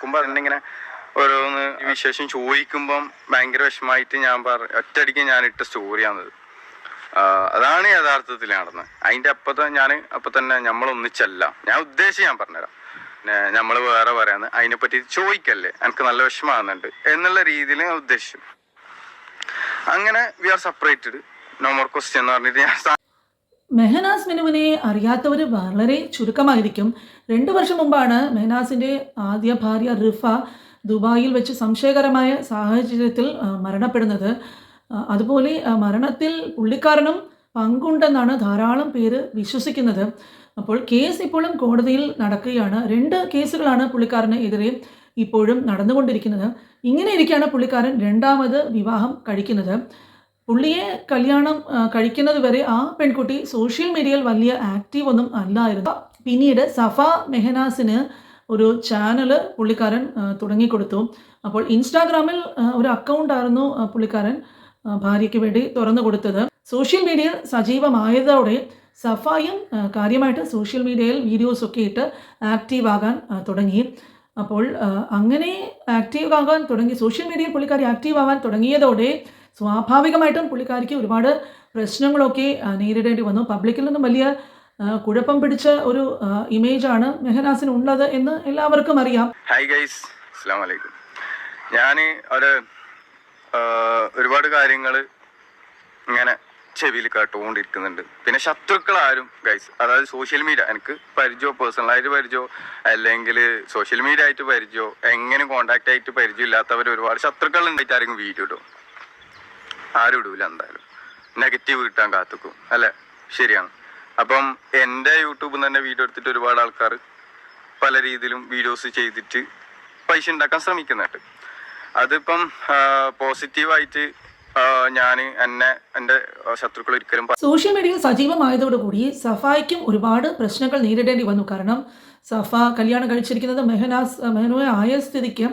നോക്കുമ്പോൾ അതിങ്ങനെ ഓരോന്ന് വിശേഷം ചോദിക്കുമ്പം ഭയങ്കര വിഷമമായിട്ട് ഞാൻ പറ ഒറ്റയടിക്ക് ഞാൻ ഇട്ട സ്റ്റോറിയാണത് അതാണ് യഥാർത്ഥത്തിൽ നടന്നത്. അതിന്റെ അപ്പത്തെ ഞാൻ അപ്പൊ തന്നെ നമ്മൾ ഒന്നിച്ചല്ല ഞാൻ ഉദ്ദേശിച്ച് ഞാൻ പറഞ്ഞുതരാം. നമ്മൾ വേറെ പറയാന്ന് അതിനെപ്പറ്റി ചോദിക്കല്ലേ? എനിക്ക് നല്ല വിഷമാകുന്നുണ്ട് എന്നുള്ള രീതിയിൽ ഞാൻ ഉദ്ദേശിച്ചു. അങ്ങനെ we are separated no more question എന്ന് പറഞ്ഞിട്ട് ഞാൻ മെഹനാസ് മെനുവിനെ അറിയാത്തവർ വളരെ ചുരുക്കമായിരിക്കും. രണ്ട് വർഷം മുമ്പാണ് മെഹനാസിന്റെ ആദ്യ ഭാര്യ റിഫ ദുബായിൽ വെച്ച് സംശയകരമായ സാഹചര്യത്തിൽ മരണപ്പെടുന്നത്. അതുപോലെ മരണത്തിൽ പുള്ളിക്കാരനും പങ്കുണ്ടെന്നാണ് ധാരാളം പേര് വിശ്വസിക്കുന്നത്. അപ്പോൾ കേസ് ഇപ്പോഴും കോടതിയിൽ നടക്കുകയാണ്. രണ്ട് കേസുകളാണ് പുള്ളിക്കാരന് എതിരെ ഇപ്പോഴും നടന്നുകൊണ്ടിരിക്കുന്നത്. ഇങ്ങനെ ഇരിക്കുകയാണ് പുള്ളിക്കാരൻ രണ്ടാമത് വിവാഹം കഴിക്കുന്നത്. പുള്ളിയെ കല്യാണം കഴിക്കുന്നത് വരെ ആ പെൺകുട്ടി സോഷ്യൽ മീഡിയയിൽ വലിയ ആക്റ്റീവ് ഒന്നും അല്ലായിരുന്നു. പിന്നീട് സഫ മെഹനാസിന് ഒരു ചാനൽ പുള്ളിക്കാരൻ തുടങ്ങിക്കൊടുത്തു. അപ്പോൾ ഇൻസ്റ്റാഗ്രാമിൽ ഒരു അക്കൗണ്ട് ആയിരുന്നു പുള്ളിക്കാരൻ ഭാര്യയ്ക്ക് വേണ്ടി തുറന്നു കൊടുത്തത്. സോഷ്യൽ മീഡിയ സജീവമായതോടെ സഫായും കാര്യമായിട്ട് സോഷ്യൽ മീഡിയയിൽ വീഡിയോസ് ഒക്കെ ഇട്ട് ആക്റ്റീവ് ആകാൻ തുടങ്ങി. അപ്പോൾ അങ്ങനെ ആക്റ്റീവ് ആകാൻ തുടങ്ങി സോഷ്യൽ മീഡിയയിൽ പുള്ളിക്കാരി ആക്റ്റീവ് ആവാൻ തുടങ്ങിയതോടെ സ്വാഭാവികമായിട്ടും പുള്ളിക്കാരിക്ക് ഒരുപാട് പ്രശ്നങ്ങളൊക്കെ നേരിടേണ്ടി വന്നു. പബ്ലിക്കിൽ നിന്നും വലിയ കുഴപ്പം പിടിച്ച ഒരു ഇമേജ് ഇമേജാണ് മെഹനാസിന് ഉള്ളത് എന്ന് എല്ലാവർക്കും അറിയാം. ഹായ് ഗൈസ് അസ്സാം വലൈക്കും ഞാൻ ഒരു ഒരുപാട് കാര്യങ്ങൾ ഇങ്ങനെ ചെവിയിൽ കേട്ടുകൊണ്ടിരിക്കുന്നുണ്ട് പിന്നെ ശത്രുക്കൾ ആരും ഗൈസ് അതായത് സോഷ്യൽ മീഡിയ എനിക്ക് പരിചയമോ പേഴ്സണലായിട്ട് പരിചയമോ അല്ലെങ്കിൽ സോഷ്യൽ മീഡിയ ആയിട്ട് പരിചയമോ എങ്ങനെ കോണ്ടാക്ട് ആയിട്ട് പരിചയം ഇല്ലാത്തവർ ഒരുപാട് ശത്രുക്കൾ ഉണ്ടായിട്ട് ആരെങ്കിലും വീഡിയോ ഇടും ആരും ഇടൂല എന്തായാലും. നെഗറ്റീവ് കിട്ടാൻ കാത്തുക്കും. അല്ലേ? ശരിയാണ്. അപ്പം എന്റെ യൂട്യൂബിൽ തന്നെ വീഡിയോ എടുത്തിട്ട് ഒരുപാട് ആൾക്കാർ പല രീതിയിലും വീഡിയോസ് ചെയ്തിട്ട് പൈസ ഉണ്ടാക്കാൻ ശ്രമിക്കുന്നുണ്ട്. അതിപ്പം പോസിറ്റീവായിട്ട് ഞാൻ എന്നെ എന്റെ ശത്രുക്കൾ ഒരിക്കലും സോഷ്യൽ മീഡിയയിൽ സജീവമായതോടുകൂടി സഫായിക്കും ഒരുപാട് പ്രശ്നങ്ങൾ നേരിടേണ്ടി വന്നു. കാരണം സഫ കല്യാണം കഴിച്ചിരിക്കുന്നത് മെഹനാസ് മെഹനുവെ ആയ സ്ഥിതിക്ക്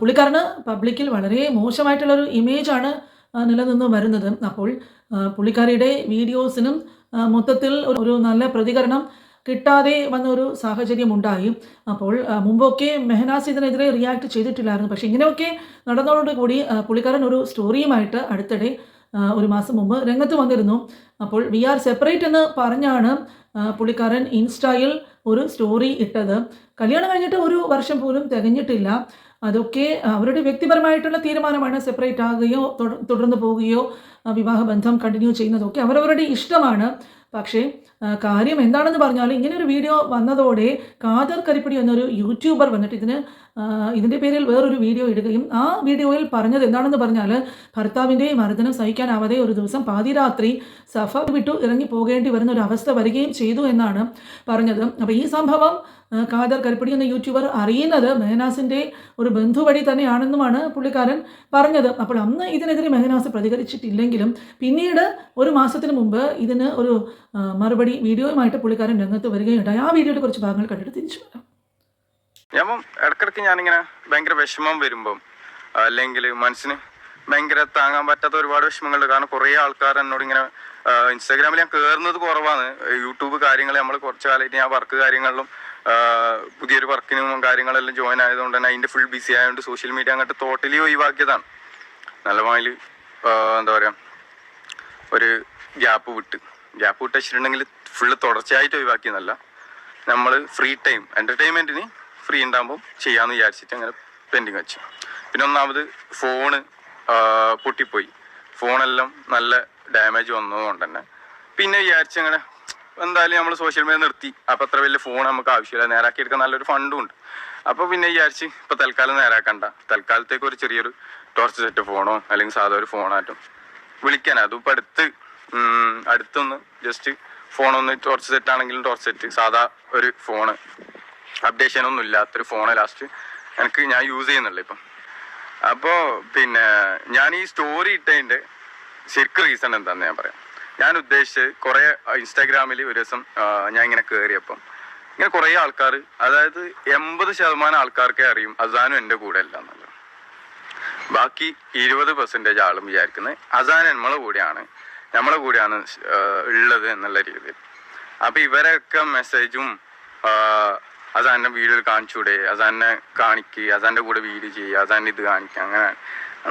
പുള്ളിക്കാരന് പബ്ലിക്കിൽ വളരെ മോശമായിട്ടുള്ളൊരു ഇമേജാണ് നിലനിന്ന് വരുന്നത്. അപ്പോൾ പുള്ളിക്കാരിയുടെ വീഡിയോസിനും മൊത്തത്തിൽ ഒരു- നല്ല പ്രതികരണം കിട്ടാതെ വന്ന ഒരു സാഹചര്യം ഉണ്ടായി അപ്പോൾ മുമ്പൊക്കെ മെഹനാസ് ഇതിനെതിരെ റിയാക്ട് ചെയ്തിട്ടില്ലായിരുന്നു. പക്ഷേ ഇങ്ങനെയൊക്കെ നടന്നതോടുകൂടി പുള്ളിക്കാരൻ ഒരു സ്റ്റോറിയുമായിട്ട് അടുത്തിടെ ഒരു മാസം മുമ്പ് രംഗത്ത് വന്നിരുന്നു. അപ്പോൾ വി ആർ സെപ്പറേറ്റ് എന്ന് പറഞ്ഞാണ് പുള്ളിക്കാരൻ ഇൻസ്റ്റയിൽ ഒരു സ്റ്റോറി ഇട്ടത്. കല്യാണം കഴിഞ്ഞിട്ട് ഒരു വർഷം പോലും തികഞ്ഞിട്ടില്ല. അതൊക്കെ അവരുടെ വ്യക്തിപരമായിട്ടുള്ള തീരുമാനമാണ്. സെപ്പറേറ്റ് ആകുകയോ തുട- തുടർന്ന് പോവുകയോ വിവാഹബന്ധം കണ്ടിന്യൂ ചെയ്യുന്നതൊക്കെ അവരവരുടെ ഇഷ്ടമാണ്. പക്ഷേ കാര്യം എന്താണെന്ന് പറഞ്ഞാൽ ഇങ്ങനെ ഒരു വീഡിയോ വന്നതോടെ കാദർ കരിപ്പടി എന്നൊരു യൂട്യൂബർ വന്നിട്ട് ഇതിന് ഇതിന്റെ പേരിൽ വേറൊരു വീഡിയോ ഇടുകയും ആ വീഡിയോയിൽ പറഞ്ഞത് എന്താണെന്ന് പറഞ്ഞാൽ ഭർത്താവിന്റെ മർദ്ദനം സഹിക്കാനാവാതെ ഒരു ദിവസം പാതിരാത്രി സഫ വിട്ടു ഇറങ്ങി പോകേണ്ടി വരുന്ന ഒരു അവസ്ഥ വരികയും ചെയ്തു എന്നാണ് പറഞ്ഞത്. അപ്പോൾ ഈ സംഭവം ഖാദർ കരിപ്പടി എന്ന യൂട്യൂബർ അറിയുന്നത് മെഹനാസിന്റെ ഒരു ബന്ധു വഴി തന്നെയാണെന്നുമാണ് പുള്ളിക്കാരൻ പറഞ്ഞത്. അപ്പോൾ അന്ന് ഇതിനെതിരെ മെഹനാസ് പ്രതികരിച്ചിട്ടില്ലെങ്കിലും പിന്നീട് ഒരു മാസത്തിന് മുമ്പ് ഇതിന് ഒരു മറുപടി വീഡിയോയുമായിട്ട് പുള്ളിക്കാരൻ രംഗത്ത് വരികയുണ്ടായി. ആ വീഡിയോയുടെ കുറച്ച് ഭാഗങ്ങൾ കണ്ടിട്ട് തിരിച്ചു വരാം. ഞാൻ ഇടക്കിടക്ക് ഞാനിങ്ങനെ ഭയങ്കര വിഷമം വരുമ്പം അല്ലെങ്കിൽ മനസ്സിന് ഭയങ്കര താങ്ങാൻ പറ്റാത്ത ഒരുപാട് വിഷമങ്ങളുണ്ട് കാരണം കുറേ ആൾക്കാർ എന്നോട് ഇങ്ങനെ ഇൻസ്റ്റാഗ്രാമിൽ ഞാൻ കയറുന്നത് കുറവാണ്. യൂട്യൂബ് കാര്യങ്ങൾ നമ്മൾ കുറച്ച് കാലമായിട്ട് ഞാൻ വർക്ക് കാര്യങ്ങളിലും പുതിയൊരു വർക്കിനും കാര്യങ്ങളെല്ലാം ജോയിൻ ആയതുകൊണ്ട് തന്നെ അതിന്റെ ഫുൾ ബിസി ആയതുകൊണ്ട് സോഷ്യൽ മീഡിയ അങ്ങോട്ട് ടോട്ടലി ഒഴിവാക്കിയതാണ്. നല്ല മാതിരി എന്താ പറയുക ഒരു ഗ്യാപ്പ് വിട്ട്. ഗ്യാപ്പ് വിട്ട് വെച്ചിട്ടുണ്ടെങ്കിൽ ഫുള്ള് തുടർച്ചയായിട്ട് ഒഴിവാക്കിയെന്നല്ല നമ്മൾ ഫ്രീ ടൈം എന്റർടൈൻമെന്റിന് ഫ്രീ ഉണ്ടാകുമ്പോൾ ചെയ്യാമെന്ന് വിചാരിച്ചിട്ട് അങ്ങനെ പെൻഡിങ് വെച്ചു. പിന്നെ ഒന്നാമത് ഫോണ് പൊട്ടിപ്പോയി. ഫോണെല്ലാം നല്ല ഡാമേജ് വന്നതുകൊണ്ട് തന്നെ. പിന്നെ വിചാരിച്ച് അങ്ങനെ എന്തായാലും നമ്മൾ സോഷ്യൽ മീഡിയ നിർത്തി. അപ്പം അത്ര വലിയ ഫോൺ നമുക്ക് ആവശ്യമില്ല. നേരാക്കി എടുക്കാൻ നല്ലൊരു ഫണ്ടും ഉണ്ട്. അപ്പോൾ പിന്നെ വിചാരിച്ച് ഇപ്പോൾ തൽക്കാലം നേരാക്കണ്ട. തൽക്കാലത്തേക്ക് ഒരു ചെറിയൊരു ടോർച്ച് സെറ്റ് ഫോണോ അല്ലെങ്കിൽ സാധാ ഒരു ഫോണായിട്ടും വിളിക്കാൻ അതും ഇപ്പം അടുത്ത് അടുത്തൊന്ന് ജസ്റ്റ് ഫോണൊന്ന് ടോർച്ച് സെറ്റ് ആണെങ്കിലും ടോർച്ച് സെറ്റ് സാധാ ഒരു ഫോണ് അപ്ഡേഷൻ ഒന്നും ഇല്ലാത്തൊരു ഫോണ് ലാസ്റ്റ് എനിക്ക് ഞാൻ യൂസ് ചെയ്യുന്നുള്ളൂ ഇപ്പം. അപ്പോൾ പിന്നെ ഞാൻ ഈ സ്റ്റോറി ഇട്ടതിന്റെ ശരിക്കും റീസൺ എന്താണെന്ന് ഞാൻ പറയാം. ഞാൻ ഉദ്ദേശിച്ചത് കുറേ ഇൻസ്റ്റാഗ്രാമിൽ ഒരു ദിവസം ഞാൻ ഇങ്ങനെ കയറിയപ്പം ഇങ്ങനെ കുറേ ആൾക്കാർ അതായത് എൺപത് ശതമാനം ആൾക്കാർക്കേ അറിയും അസാനും എന്റെ കൂടെ അല്ല എന്നുള്ളത്. ബാക്കി ഇരുപത് പെർസെന്റേജ് ആളും വിചാരിക്കുന്നത് അസാൻ നമ്മളെ കൂടെയാണ് നമ്മളെ കൂടെയാണ് ഉള്ളത് എന്നുള്ള രീതിയിൽ. അപ്പൊ ഇവരൊക്കെ മെസ്സേജും അസാന്റെ വീഡിയോയിൽ കാണിച്ചൂടെ അസാനെ കാണിക്കുക അസാന്റെ കൂടെ വീഡിയോ ചെയ്യുക അസാന്റെ ഇത് കാണിക്കുക അങ്ങനെ.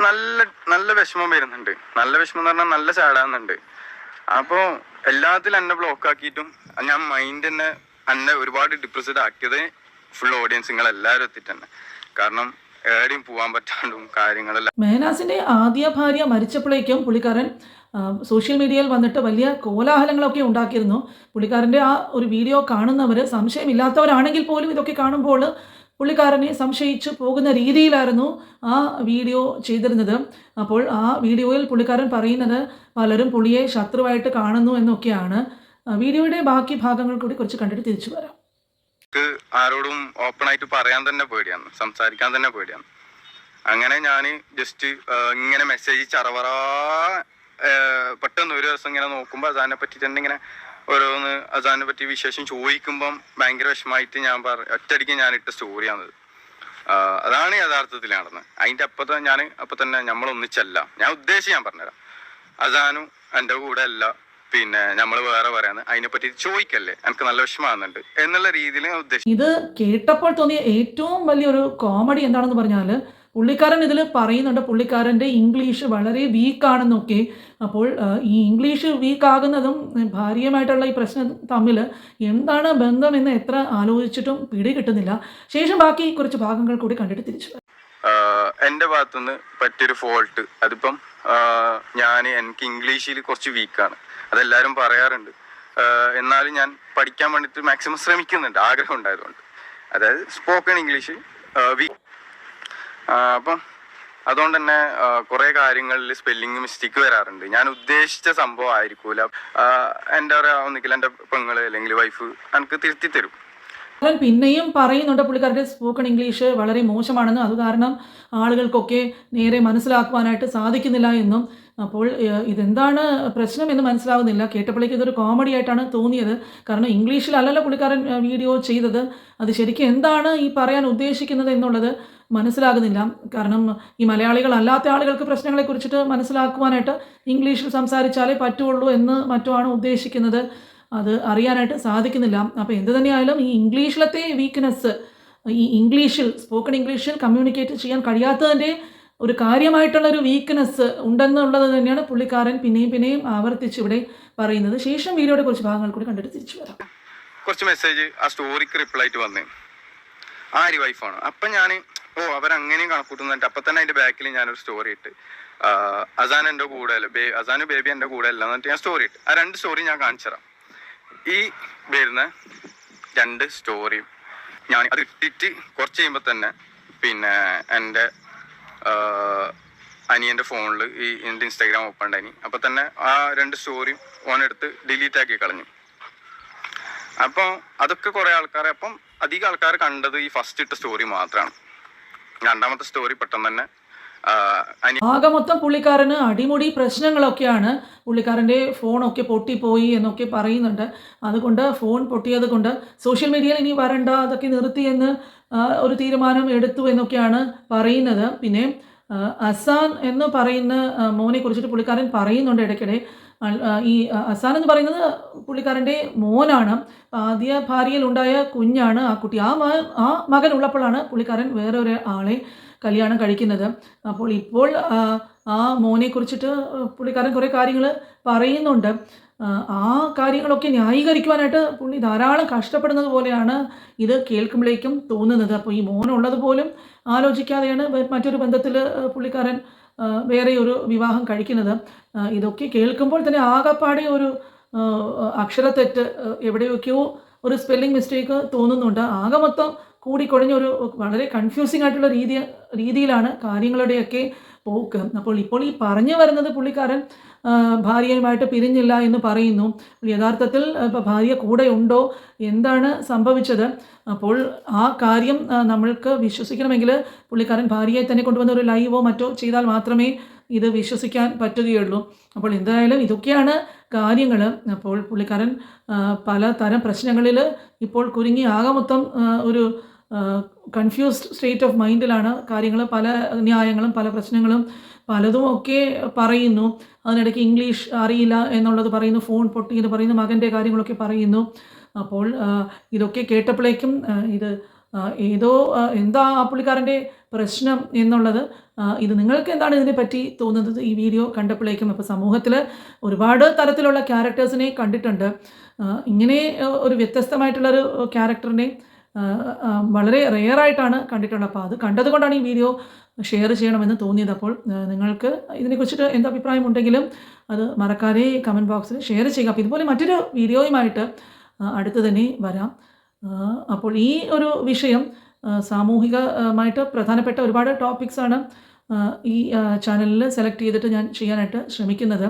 നല്ല നല്ല വിഷമം വരുന്നുണ്ട്. നല്ല വിഷമം എന്ന് പറഞ്ഞാൽ നല്ല ചാടാന്നുണ്ട് അപ്പോൾ എല്ലാത്തിലും എന്നെ ബ്ലോക്ക് ആക്കിയിട്ടും ഞാൻ മൈൻഡ് തന്നെ എന്നെ ഒരുപാട് ഡിപ്രസ്ഡ് ആക്കിയത് ഫുൾ ഓഡിയൻസ് നിങ്ങൾ എല്ലാവരും എത്തിയിട്ട് തന്നെ കാരണം എവിടെയും പോവാൻ പറ്റാണ്ടും കാര്യങ്ങളെല്ലാം. മേനാസിന്റെ ആദ്യ ഭാര്യ മരിച്ചപ്പോഴേക്കും പുള്ളിക്കാരൻ സോഷ്യൽ മീഡിയയിൽ വന്നിട്ട് വലിയ കോലാഹലങ്ങളൊക്കെ ഉണ്ടാക്കിയിരുന്നു. പുള്ളിക്കാരന്റെ ആ ഒരു വീഡിയോ കാണുന്നവർ സംശയമില്ലാത്തവരാണെങ്കിൽ പോലും ഇതൊക്കെ കാണുമ്പോൾ പുള്ളിക്കാരനെ സംശയിച്ചു പോകുന്ന രീതിയിലായിരുന്നു ആ വീഡിയോ ചെയ്തിരുന്നത്. അപ്പോൾ ആ വീഡിയോയിൽ പുള്ളിക്കാരൻ പറയുന്നത് പലരും പുള്ളിയെ ശത്രുവായിട്ട് കാണുന്നു എന്നൊക്കെയാണ്. വീഡിയോയുടെ ബാക്കി ഭാഗങ്ങൾ കൂടി കുറച്ച് കണ്ടിട്ട് തിരിച്ചു വരാം. ആരോടും ഓപ്പൺ ആയിട്ട് പറയാൻ തന്നെ പേടിയാണ്. സംസാരിക്കാൻ തന്നെ പേടിയാണ്. അങ്ങനെ ഞാൻ ജസ്റ്റ് ഇങ്ങനെ മെസ്സേജ് ചറവറ പെട്ടെന്ന് ഒരു ദിവസം ഇങ്ങനെ നോക്കുമ്പോൾ അതിനെ പറ്റി തന്നെ ഇങ്ങനെ ഓരോന്ന് അസാനെ പറ്റി വിശേഷം ചോദിക്കുമ്പം ഭയങ്കര വിഷമമായിട്ട് ഞാൻ പറ ഒറ്റയടിക്ക് ഞാൻ ഇട്ട സ്റ്റോറിയാണത് അതാണ് യഥാർത്ഥത്തിൽ നടന്നത് അതിന്റെ അപ്പത്തെ ഞാൻ അപ്പൊ തന്നെ നമ്മൾ ഒന്നിച്ചല്ല. ഞാൻ ഉദ്ദേശിച്ച് ഞാൻ പറഞ്ഞുതരാം. അസാനു എന്റെ കൂടെ അല്ല. പിന്നെ നമ്മൾ വേറെ പറയാന്ന് അതിനെ പറ്റി ചോദിക്കല്ലേ? എനിക്ക് നല്ല വിഷമാകുന്നുണ്ട് എന്നുള്ള രീതിയിൽ ഉദ്ദേശിച്ചു. ഇത് കേട്ടപ്പോൾ തോന്നിയ ഏറ്റവും വലിയൊരു കോമഡി എന്താണെന്ന് പറഞ്ഞാൽ പുള്ളിക്കാരൻ ഇതിൽ പറയുന്നുണ്ട്. പുള്ളിക്കാരന്റെ ഇംഗ്ലീഷ് വളരെ വീക്കാണെന്നൊക്കെ അപ്പോൾ ഈ ഇംഗ്ലീഷ് വീക്കാകുന്നതും ഭാര്യയുമായിട്ടുള്ള ഈ പ്രശ്നം തമ്മിൽ എന്താണ് ബന്ധമെന്ന് എത്ര ആലോചിച്ചിട്ടും പിടി കിട്ടുന്നില്ല. ശേഷം ബാക്കി കുറച്ച് ഭാഗങ്ങൾ കൂടി കണ്ടിട്ട് തിരിച്ചു എന്റെ ഭാഗത്തുനിന്ന് പറ്റിയൊരു ഫോൾട്ട് അതിപ്പം ഞാൻ എനിക്ക് ഇംഗ്ലീഷിൽ കുറച്ച് വീക്കാണ് അതെല്ലാവരും പറയാറുണ്ട്. എന്നാലും ഞാൻ പഠിക്കാൻ വേണ്ടിയിട്ട് മാക്സിമം ശ്രമിക്കുന്നുണ്ട്. ആഗ്രഹം ഉണ്ടായതുകൊണ്ട്. അതായത് സ്പോക്കൺ ഇംഗ്ലീഷ് വീക്ക് അപ്പം അതുകൊണ്ട് തന്നെ കുറേ കാര്യങ്ങളിൽ സ്പെല്ലിങ് മിസ്റ്റേക്ക് വരാറുണ്ട്. ഞാൻ ഉദ്ദേശിച്ച സംഭവം ആയിരിക്കൂല. എന്റെ പറയാ ഒന്നിക്കൽ എന്റെ പെങ്ങൾ അല്ലെങ്കിൽ വൈഫ് എനിക്ക് തിരുത്തി തരും. അവൻ പിന്നെയും പറയുന്നുണ്ട് പുള്ളിക്കാരുടെ സ്പോക്കൺ ഇംഗ്ലീഷ് വളരെ മോശമാണെന്നും അത് കാരണം ആളുകൾക്കൊക്കെ നേരെ മനസ്സിലാക്കുവാനായിട്ട് സാധിക്കുന്നില്ല എന്നും. അപ്പോൾ ഇതെന്താണ് പ്രശ്നം എന്ന് മനസ്സിലാവുന്നില്ല. കേട്ടപ്പോഴേക്ക് ഇതൊരു കോമഡി ആയിട്ടാണ് തോന്നിയത്. കാരണം ഇംഗ്ലീഷിലല്ലല്ലോ പുള്ളിക്കാരൻ ഏഹ്, വീഡിയോ ചെയ്തത്. അത് ശരിക്കും എന്താണ് ഈ പറയാൻ ഉദ്ദേശിക്കുന്നത് എന്നുള്ളത് മനസ്സിലാകുന്നില്ല. കാരണം ഈ മലയാളികളല്ലാത്ത ആളുകൾക്ക് പ്രശ്നങ്ങളെ കുറിച്ചിട്ട് മനസ്സിലാക്കുവാനായിട്ട് ഇംഗ്ലീഷിൽ സംസാരിച്ചാലേ പറ്റുള്ളൂ എന്ന് മറ്റുമാണ് ഉദ്ദേശിക്കുന്നത്. അത് അറിയാനായിട്ട് സാധിക്കുന്നില്ല. അപ്പോൾ എന്ത് തന്നെയായാലും ഈ ഇംഗ്ലീഷിലത്തെ വീക്ക്നെസ് ഈ ഇംഗ്ലീഷിൽ സ്പോക്കൺ ഇംഗ്ലീഷിൽ കമ്മ്യൂണിക്കേറ്റ് ചെയ്യാൻ കഴിയാത്തതിന്റെ ഒരു കാര്യമായിട്ടുള്ള ഒരു വീക്ക്നെസ് ഉണ്ടെന്നുള്ളത് തന്നെയാണ് പുള്ളിക്കാരൻ പിന്നെയും പിന്നെയും ആവർത്തിച്ച് ഇവിടെ പറയുന്നത്. ശേഷം വീഡിയോയുടെ കുറച്ച് ഭാഗങ്ങൾ കൂടി കണ്ടിട്ട് തിരിച്ചു വരാം. കുറച്ച് മെസ്സേജ് ആ സ്റ്റോറിക്ക് റിപ്ലൈ ആയിട്ട് വന്നേ. ആര് വൈഫാണ് അപ്പം ഞാൻ ഓ അവരങ്ങനെയും കണക്കൂട്ടുന്നുണ്ട്. അപ്പൊ തന്നെ അതിന്റെ ബാക്കിൽ ഞാനൊരു സ്റ്റോറി ഇട്ട്. അസാൻ എന്റെ കൂടെ അല്ല അസാന് ബേബി എന്റെ കൂടെ അല്ല എന്നിട്ട് ഞാൻ സ്റ്റോറി ഇട്ട്. ആ രണ്ട് സ്റ്റോറി ഞാൻ കാണിച്ചു തരാം ഈ വരുന്ന രണ്ട് സ്റ്റോറിയും ഞാൻ അത് ഇട്ടിട്ട് കുറച്ച് കഴിയുമ്പോൾ തന്നെ പിന്നെ എന്റെ അനിയന്റെ ഫോണിൽ ഈ എന്റെ ഇൻസ്റ്റാഗ്രാം ഓപ്പൺ ഉണ്ടായി അപ്പൊ തന്നെ ആ രണ്ട് സ്റ്റോറിയും ഓനെടുത്ത് ഡിലീറ്റ് ആക്കി കളഞ്ഞു. അപ്പോൾ അതൊക്കെ കുറേ ആൾക്കാരെ അപ്പം അധികം ആൾക്കാർ കണ്ടത് ഈ ഫസ്റ്റ് ഇട്ട സ്റ്റോറി മാത്രമാണ് രണ്ടാമത്തെ സ്റ്റോറി പെട്ടെന്ന് തന്നെ ആകെ മൊത്തം പുള്ളിക്കാരന് അടിമുടി പ്രശ്നങ്ങളൊക്കെയാണ്. പുള്ളിക്കാരന്റെ ഫോണൊക്കെ പൊട്ടിപ്പോയി എന്നൊക്കെ പറയുന്നുണ്ട്. അതുകൊണ്ട് ഫോൺ പൊട്ടിയത് കൊണ്ട് സോഷ്യൽ മീഡിയയിൽ ഇനി വരണ്ട അതൊക്കെ നിർത്തിയെന്ന് ഒരു തീരുമാനം എടുത്തു എന്നൊക്കെയാണ് പറയുന്നത്. പിന്നെ അസാൻ എന്ന് പറയുന്ന മോനെ കുറിച്ചിട്ട് പുള്ളിക്കാരൻ പറയുന്നുണ്ട് ഇടയ്ക്കിടെ. ഈ അസാൻ എന്ന് പറയുന്നത് പുള്ളിക്കാരന്റെ മോനാണ്. ആദ്യ ഭാര്യയിൽ ഉണ്ടായ കുഞ്ഞാണ് ആ കുട്ടി. ആ മകൻ ആ മകൻ ഉള്ളപ്പോഴാണ് പുള്ളിക്കാരൻ വേറെ ഒരു ആളെ കല്യാണം കഴിക്കുന്നത്. അപ്പോൾ ഇപ്പോൾ ആ മോനെ കുറിച്ചിട്ട് പുള്ളിക്കാരൻ കുറേ കാര്യങ്ങൾ പറയുന്നുണ്ട്. ആ, കാര്യങ്ങളൊക്കെ ന്യായീകരിക്കുവാനായിട്ട് പുള്ളി ധാരാളം കഷ്ടപ്പെടുന്നത് പോലെയാണ് ഇത് കേൾക്കുമ്പോഴേക്കും തോന്നുന്നത്. അപ്പോൾ ഈ മോനുള്ളത് പോലും ആലോചിക്കാതെയാണ് മറ്റൊരു ബന്ധത്തിൽ പുള്ളിക്കാരൻ വേറെ ഒരു വിവാഹം കഴിക്കുന്നത്. ഇതൊക്കെ കേൾക്കുമ്പോൾ തന്നെ ആകപ്പാടെ ഒരു അക്ഷരത്തെറ്റ് എവിടെയൊക്കെയോ ഒരു സ്പെല്ലിംഗ് മിസ്റ്റേക്ക് തോന്നുന്നുണ്ട്. ആകെ മൊത്തം കൂടിക്കൊഴിഞ്ഞ ഒരു വളരെ കൺഫ്യൂസിംഗ് ആയിട്ടുള്ള രീതി രീതിയിലാണ് കാര്യങ്ങളുടെയൊക്കെ പോക്ക്. അപ്പോൾ ഇപ്പോൾ ഈ പറഞ്ഞു വരുന്നത് പുള്ളിക്കാരൻ ഭാര്യയുമായിട്ട് പിരിഞ്ഞില്ല എന്ന് പറയുന്നു. യഥാർത്ഥത്തിൽ ഭാര്യ കൂടെ ഉണ്ടോ? എന്താണ് സംഭവിച്ചത്? അപ്പോൾ ആ കാര്യം നമ്മൾക്ക് വിശ്വസിക്കണമെങ്കിൽ പുള്ളിക്കാരൻ ഭാര്യയെ തന്നെ കൊണ്ടുവന്ന ഒരു ലൈവോ മറ്റോ ചെയ്താൽ മാത്രമേ ഇത് വിശ്വസിക്കാൻ പറ്റുകയുള്ളൂ. അപ്പോൾ എന്തായാലും ഇതൊക്കെയാണ് കാര്യങ്ങൾ. അപ്പോൾ പുള്ളിക്കാരൻ പല പലതരം പ്രശ്നങ്ങളിൽ ഇപ്പോൾ കുരുങ്ങി ആകെ മൊത്തം ഒരു കൺഫ്യൂസ്ഡ് സ്റ്റേറ്റ് ഓഫ് മൈൻഡിലാണ് കാര്യങ്ങൾ പല ന്യായങ്ങളും പല പ്രശ്നങ്ങളും പലതും ഒക്കെ പറയുന്നു. അതിനിടയ്ക്ക് ഇംഗ്ലീഷ് അറിയില്ല എന്നുള്ളത് പറയുന്നു ഫോൺ പൊട്ടി എന്ന് പറയുന്നു മകന്റെ കാര്യങ്ങളൊക്കെ പറയുന്നു. അപ്പോൾ ഇതൊക്കെ കേട്ടപ്പോഴേക്കും ഇത് ഏതോ എന്താ ആ പുള്ളിക്കാരന്റെ പ്രശ്നം എന്നുള്ളത് ഇത് നിങ്ങൾക്ക് എന്താണ് ഇതിനെപ്പറ്റി തോന്നുന്നത്? ഈ വീഡിയോ കണ്ടപ്പോഴേക്കും അപ്പോൾ സമൂഹത്തിൽ ഒരുപാട് തരത്തിലുള്ള ക്യാരക്ടേഴ്സിനെ കണ്ടിട്ടുണ്ട്. ഇങ്ങനെ ഒരു വ്യത്യസ്തമായിട്ടുള്ളൊരു ക്യാരക്ടറിനെ ആ, റെയർ ആയിട്ടാണ് കണ്ടിട്ടുള്ളത്. അപ്പോൾ അത് കണ്ടതുകൊണ്ടാണ് ഈ വീഡിയോ ഷെയർ ചെയ്യണമെന്ന് തോന്നിയത്. അപ്പോൾ നിങ്ങൾക്ക് ഇതിനെക്കുറിച്ചിട്ട് എന്ത് അഭിപ്രായം ഉണ്ടെങ്കിലും അത് മറക്കാതെ കമന്റ് ബോക്സിൽ ഷെയർ ചെയ്യുക. അപ്പോൾ ഇതുപോലെ മറ്റൊരു വീഡിയോയുമായിട്ട് അടുത്ത് തന്നെ വരാം. അപ്പോൾ ഈ ഒരു വിഷയം സാമൂഹികമായിട്ട് പ്രധാനപ്പെട്ട ഒരുപാട് ടോപ്പിക്സാണ് ഈ ചാനലിൽ സെലക്ട് ചെയ്തിട്ട് ഞാൻ ചെയ്യാനായിട്ട് ശ്രമിക്കുന്നത്.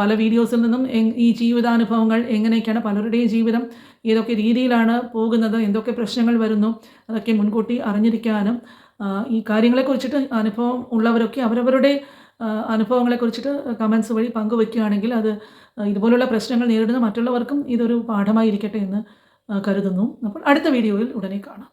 പല വീഡിയോസിൽ നിന്നും ഈ ജീവിതാനുഭവങ്ങൾ എങ്ങനെയൊക്കെയാണ് പലരുടെയും ജീവിതം ഏതൊക്കെ രീതിയിലാണ് പോകുന്നത് എന്തൊക്കെ പ്രശ്നങ്ങൾ വരുന്നു അതൊക്കെ മുൻകൂട്ടി അറിഞ്ഞിരിക്കാനും ഈ കാര്യങ്ങളെക്കുറിച്ചിട്ട് അനുഭവം ഉള്ളവരൊക്കെ അവരവരുടെ അനുഭവങ്ങളെക്കുറിച്ചിട്ട് കമൻസ് വഴി പങ്കുവയ്ക്കുകയാണെങ്കിൽ അത് ഇതുപോലുള്ള പ്രശ്നങ്ങൾ നേരിടുന്ന മറ്റുള്ളവർക്കും ഇതൊരു പാഠമായിരിക്കട്ടെ എന്ന് കരുതുന്നു. അപ്പോൾ അടുത്ത വീഡിയോയിൽ ഉടനെ കാണാം.